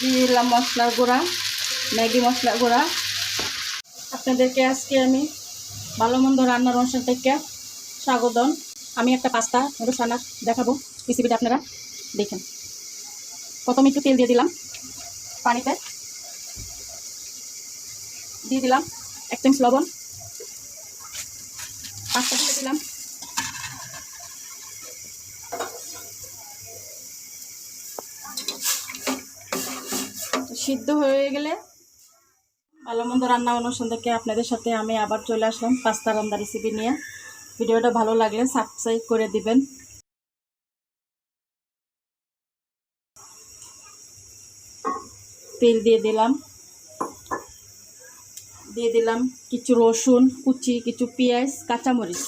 দিয়ে দিলাম মশলার গুঁড়া, ম্যাগি মশলা গুঁড়া। আপনাদেরকে আজকে আমি ভালো মন্দ রান্নার অনুষ্ঠান থেকে স্বাগতম। আমি একটা পাস্তা রান্না দেখাবো রেসিপিটা আপনারা দেখেন। প্রথমে একটু তেল দিয়ে দিলাম পানিতে। দিয়ে দিলাম এক চামচ লবণ। পাস্তা দিয়ে দিলাম সিদ্ধ হয়ে গেলে ভালো মন্দ রান্না অনুষ্ঠান থেকে আপনাদের সাথে আমি আবার চলে আসলাম পাস্তা রান্না রেসিপি নিয়ে। ভিডিওটা ভালো লাগলে সাবস্ক্রাইব করে দিবেন। তেল দিয়ে দিলাম। দিয়ে দিলাম কিছু রসুন, কুচি, কিছু পেঁয়াজ, কাঁচামরিচ।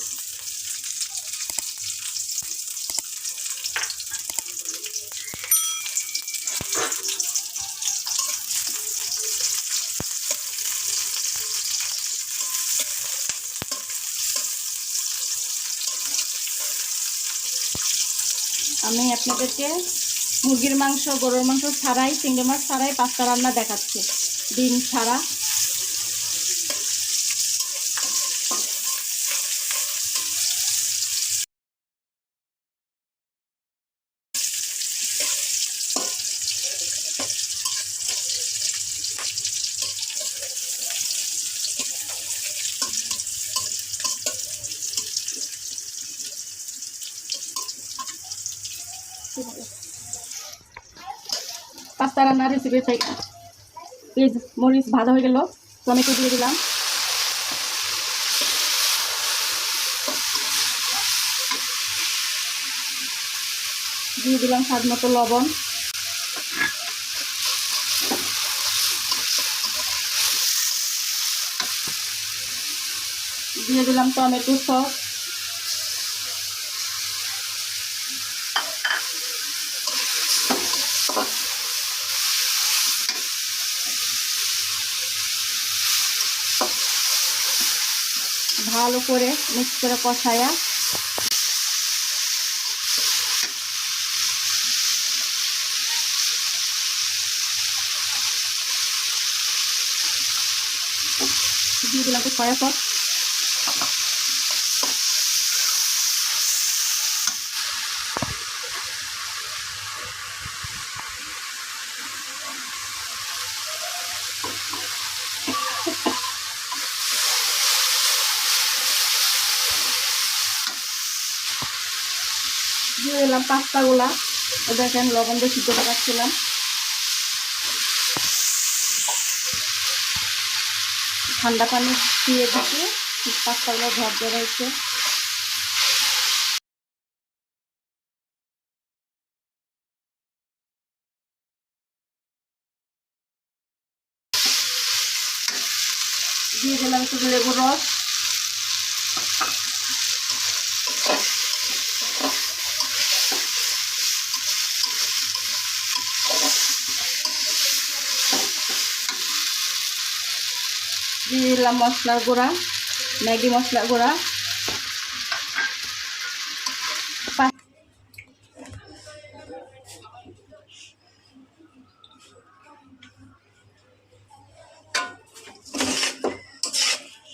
আমি আপনাদেরকে মুরগির মাংস, গরুর মাংস ছাড়াই, চিংড়ি মাছ ছাড়াই পাঁচটা রান্না দেখাচ্ছি। ডিম ছাড়া। পাস্তা রান্নার রেসিপি থেকে পেঁয়াজ মরিচ ভাজা হয়ে গেল, টমেটো দিয়ে দিলাম। দিয়ে দিলাম স্বাদ মতো লবণ। দিয়ে দিলাম টমেটো সস। ভালো করে মিক্স করে কষায়া। দিয়ে দিলাম সয়া সস দিলাম পাস্তাগুলা। ও দেখেন, লবণ দিয়ে সিদ্ধ পাকাচ্ছিলাম ঠান্ডা পানি দিয়ে দিতে পাস্তাগুলো ঝড় দিয়ে রয়েছে দিয়ে দিলাম একটু লেবুর রস। দিলাম মশলার গুঁড়া, ম্যাগি মশলা গুঁড়া।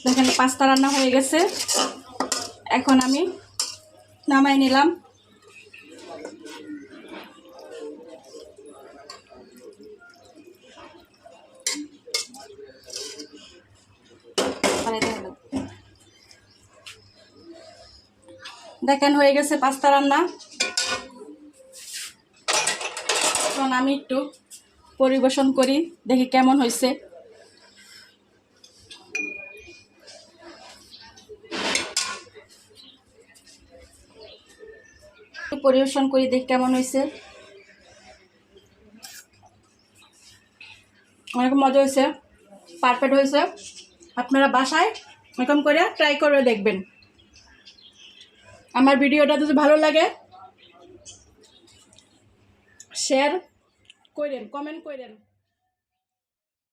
দেখেন, পাস্তা রান্না হয়ে গেছে। এখন আমি নামাই নিলাম মানে দেখেন দেখেন হয়ে গেছে পাস্তা রান্না। এখন আমি একটু পরিবেশন করি, দেখি কেমন হয়েছে। পরিবেশন করি, দেখি কেমন হয়েছে। অনেক মজা হয়েছে পারফেক্ট হয়েছে। আপনারা বাসায় এরকম করে ট্রাই করে দেখবেন। আমার ভিডিওটা যদি ভালো লাগে শেয়ার করেন কমেন্ট করেন